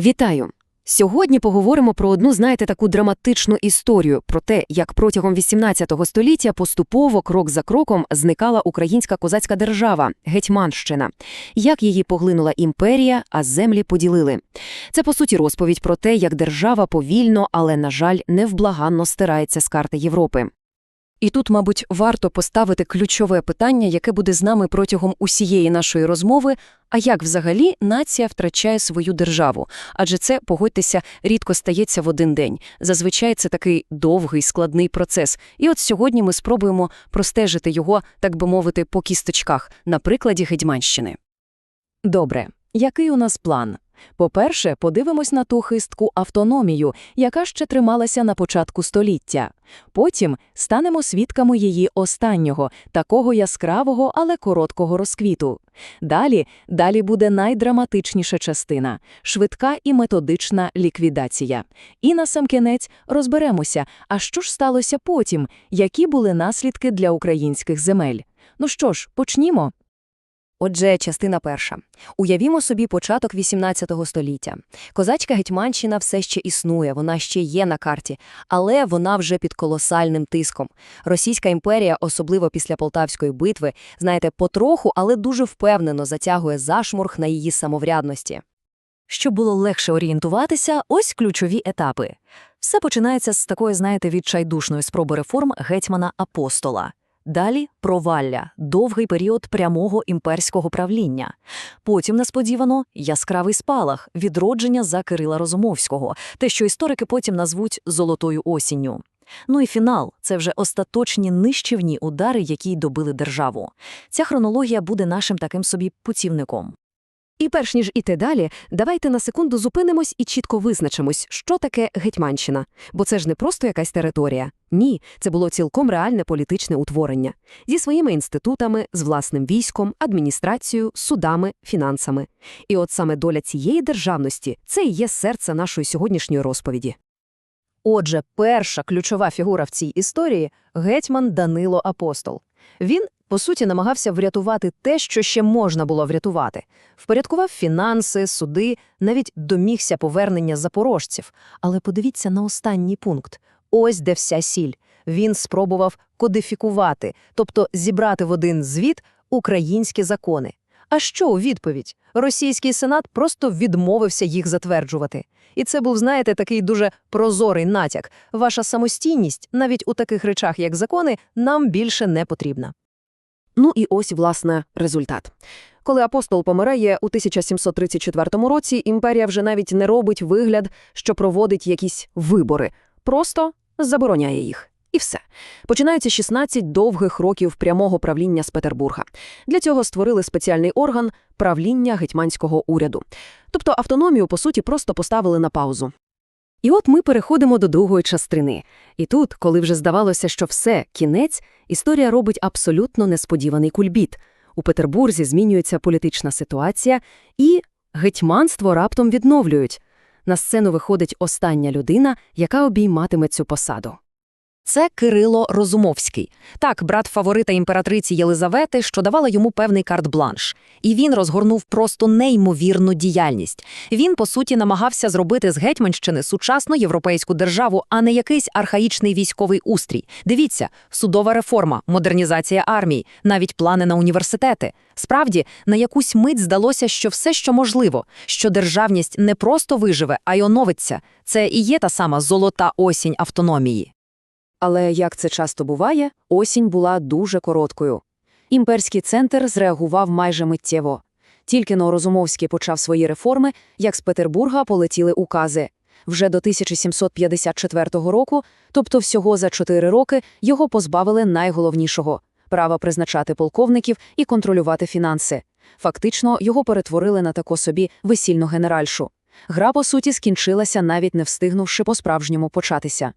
Вітаю! Сьогодні поговоримо про одну, знаєте, таку драматичну історію про те, як протягом 18 століття поступово, крок за кроком, зникала українська козацька держава – Гетьманщина, як її поглинула імперія, а землі поділили. Це, по суті, розповідь про те, як держава повільно, але, на жаль, невблаганно стирається з карти Європи. І тут, мабуть, варто поставити ключове питання, яке буде з нами протягом усієї нашої розмови, а як взагалі нація втрачає свою державу? Адже це, погодьтеся, рідко стається в один день. Зазвичай це такий довгий, складний процес. І от сьогодні ми спробуємо простежити його, так би мовити, по кісточках, на прикладі Гетьманщини. Добре, який у нас план? По-перше, подивимось на ту хистку автономію, яка ще трималася на початку століття. Потім станемо свідками її останнього, такого яскравого, але короткого розквіту. Далі, далі буде найдраматичніша частина – швидка і методична ліквідація. І насамкінець розберемося, а що ж сталося потім, які були наслідки для українських земель. Ну що ж, почнімо. Отже, частина перша. Уявімо собі початок XVIII століття. Козацька Гетьманщина все ще існує, вона ще є на карті, але вона вже під колосальним тиском. Російська імперія, особливо після Полтавської битви, знаєте, потроху, але дуже впевнено затягує зашморг на її самоврядності. Щоб було легше орієнтуватися, ось ключові етапи. Все починається з такої, знаєте, відчайдушної спроби реформ гетьмана Апостола. Далі провалля, довгий період прямого імперського правління. Потім, несподівано, яскравий спалах, відродження за Кирила Розумовського, те, що історики потім назвуть «золотою осінню». Ну і фінал – це вже остаточні нищівні удари, які й добили державу. Ця хронологія буде нашим таким собі путівником. І перш ніж іти далі, давайте на секунду зупинимось і чітко визначимось, що таке Гетьманщина. Бо це ж не просто якась територія. Ні, це було цілком реальне політичне утворення. Зі своїми інститутами, з власним військом, адміністрацією, судами, фінансами. І от саме доля цієї державності – це і є серце нашої сьогоднішньої розповіді. Отже, перша ключова фігура в цій історії – гетьман Данило Апостол. Він, по суті, намагався врятувати те, що ще можна було врятувати. Впорядкував фінанси, суди, навіть домігся повернення запорожців. Але подивіться на останній пункт. Ось де вся сіль. Він спробував кодифікувати, тобто зібрати в один звіт українські закони. А що у відповідь? Російський сенат просто відмовився їх затверджувати. І це був, знаєте, такий дуже прозорий натяк. Ваша самостійність, навіть у таких речах, як закони, нам більше не потрібна. Ну і ось, власне, результат. Коли апостол помирає у 1734 році, імперія вже навіть не робить вигляд, що проводить якісь вибори, просто забороняє їх. І все. Починаються 16 довгих років прямого правління з Петербурга. Для цього створили спеціальний орган правління гетьманського уряду. Тобто автономію, по суті, просто поставили на паузу. І от ми переходимо до другої частини. І тут, коли вже здавалося, що все, кінець, історія робить абсолютно несподіваний кульбіт. У Петербурзі змінюється політична ситуація, і гетьманство раптом відновлюють. На сцену виходить остання людина, яка обійматиме цю посаду. Це Кирило Розумовський, так, брат фаворита імператриці Єлизавети, що давала йому певний карт-бланш. І він розгорнув просто неймовірну діяльність. Він, по суті, намагався зробити з Гетьманщини сучасну європейську державу, а не якийсь архаїчний військовий устрій. Дивіться, судова реформа, модернізація армії, навіть плани на університети. Справді, на якусь мить здалося, що все, що можливо, що державність не просто виживе, а й оновиться. Це і є та сама золота осінь автономії. Але, як це часто буває, осінь була дуже короткою. Імперський центр зреагував майже миттєво. Тільки но Розумовський почав свої реформи, як з Петербурга полетіли укази. Вже до 1754 року, тобто всього за чотири роки, його позбавили найголовнішого – права призначати полковників і контролювати фінанси. Фактично, його перетворили на тако собі весільну генеральшу. Гра, по суті, скінчилася, навіть не встигнувши по-справжньому початися.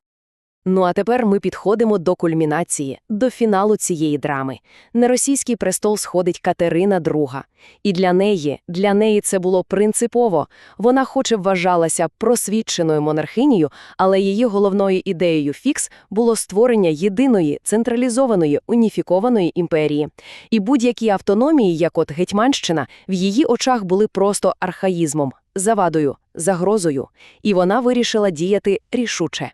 Ну а тепер ми підходимо до кульмінації, до фіналу цієї драми. На російський престол сходить Катерина II. І для неї, для неї це було принципово. Вона хоче вважалася просвідченою монархинею, але її головною ідеєю фікс було створення єдиної, централізованої, уніфікованої імперії. І будь-які автономії, як от Гетьманщина, в її очах були просто архаїзмом, завадою, загрозою, і вона вирішила діяти рішуче.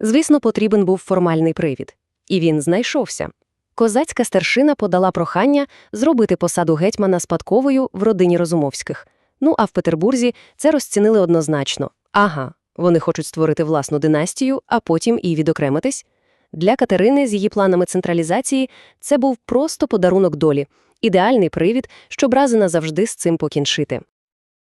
Звісно, потрібен був формальний привід. І він знайшовся. Козацька старшина подала прохання зробити посаду гетьмана спадковою в родині Розумовських. Ну, а в Петербурзі це розцінили однозначно. Ага, вони хочуть створити власну династію, а потім і відокремитись. Для Катерини з її планами централізації це був просто подарунок долі, ідеальний привід, щоб раз і назавжди з цим покінчити.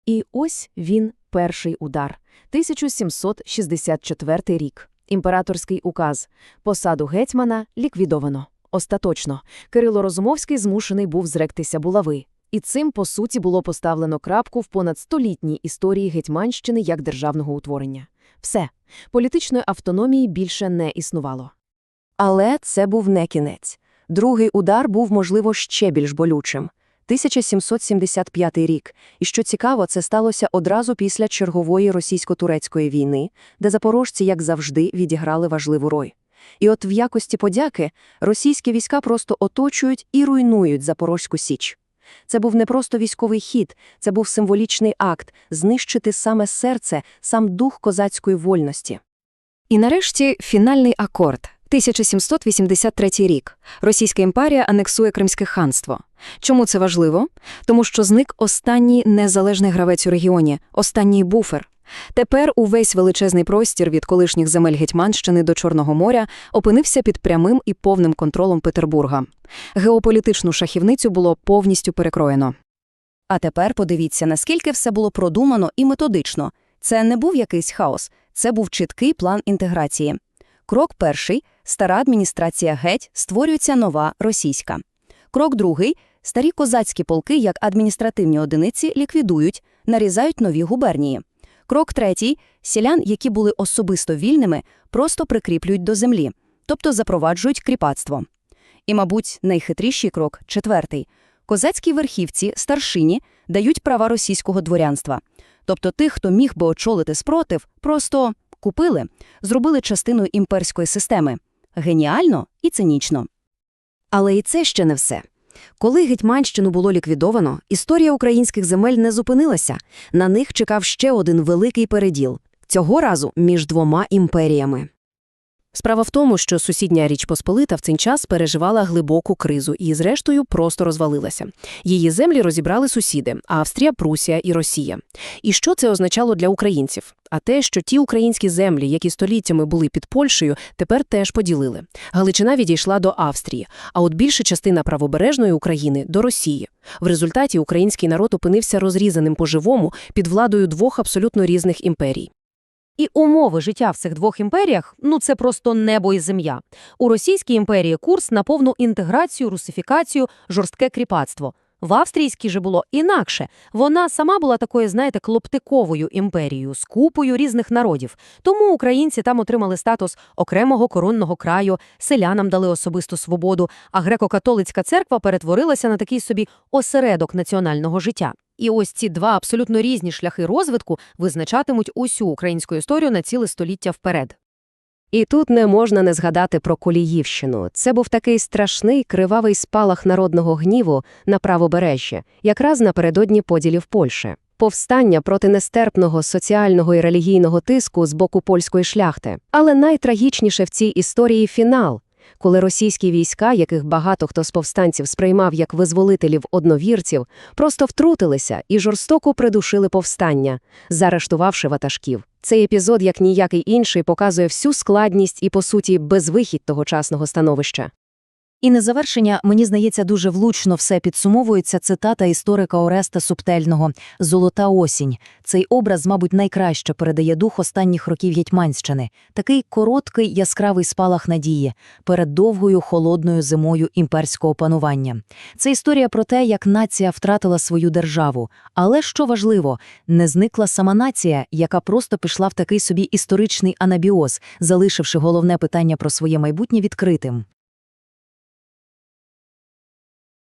І ось він, перший удар. 1764 рік. Імператорський указ. Посаду гетьмана ліквідовано. Остаточно. Кирило Розумовський змушений був зректися булави. І цим, по суті, було поставлено крапку в понад столітній історії Гетьманщини як державного утворення. Все. Політичної автономії більше не існувало. Але це був не кінець. Другий удар був, можливо, ще більш болючим. 1775 рік. І що цікаво, це сталося одразу після чергової російсько-турецької війни, де запорожці, як завжди, відіграли важливу роль. І от в якості подяки російські війська просто оточують і руйнують Запорозьку Січ. Це був не просто військовий хід, це був символічний акт – знищити саме серце, сам дух козацької вольності. І нарешті фінальний акорд. 1783 рік. Російська імперія анексує Кримське ханство. Чому це важливо? Тому що зник останній незалежний гравець у регіоні, останній буфер. Тепер увесь величезний простір від колишніх земель Гетьманщини до Чорного моря опинився під прямим і повним контролем Петербурга. Геополітичну шахівницю було повністю перекроєно. А тепер подивіться, наскільки все було продумано і методично. Це не був якийсь хаос, це був чіткий план інтеграції. Крок перший – стара адміністрація геть, створюється нова російська. Крок другий – старі козацькі полки як адміністративні одиниці ліквідують, нарізають нові губернії. Крок третій – селян, які були особисто вільними, просто прикріплюють до землі, тобто запроваджують кріпацтво. І, мабуть, найхитріший крок – четвертий. Козацькі верхівці, старшині, дають права російського дворянства. Тобто тих, хто міг би очолити спротив, просто купили, зробили частиною імперської системи. Геніально і цинічно. Але і це ще не все. Коли Гетьманщину було ліквідовано, історія українських земель не зупинилася. На них чекав ще один великий переділ. Цього разу між двома імперіями. Справа в тому, що сусідня Річ Посполита в цей час переживала глибоку кризу і, зрештою, просто розвалилася. Її землі розібрали сусіди – Австрія, Прусія і Росія. І що це означало для українців? А те, що ті українські землі, які століттями були під Польщею, тепер теж поділили. Галичина відійшла до Австрії, а от більша частина правобережної України – до Росії. В результаті український народ опинився розрізаним по-живому під владою двох абсолютно різних імперій. І умови життя в цих двох імперіях ну це просто небо і земля. У Російській імперії курс на повну інтеграцію, русифікацію, жорстке кріпацтво. В австрійській же було інакше. Вона сама була такою, знаєте, клоптиковою імперією з купою різних народів. Тому українці там отримали статус окремого коронного краю, селянам дали особисту свободу, а греко-католицька церква перетворилася на такий собі осередок національного життя. І ось ці два абсолютно різні шляхи розвитку визначатимуть усю українську історію на ціле століття вперед. І тут не можна не згадати про Коліївщину. Це був такий страшний кривавий спалах народного гніву на правобережжя, якраз напередодні поділів Польщі. Повстання проти нестерпного соціального і релігійного тиску з боку польської шляхти. Але найтрагічніше в цій історії фінал, коли російські війська, яких багато хто з повстанців сприймав як визволителів-одновірців, просто втрутилися і жорстоко придушили повстання, заарештувавши ватажків. Цей епізод, як ніякий інший, показує всю складність і, по суті, безвихідь тогочасного становища. І на завершення, мені здається, дуже влучно все підсумовується цитата історика Ореста Субтельного «Золота осінь». Цей образ, мабуть, найкраще передає дух останніх років Гетьманщини. Такий короткий яскравий спалах надії перед довгою холодною зимою імперського панування. Це історія про те, як нація втратила свою державу. Але, що важливо, не зникла сама нація, яка просто пішла в такий собі історичний анабіоз, залишивши головне питання про своє майбутнє відкритим.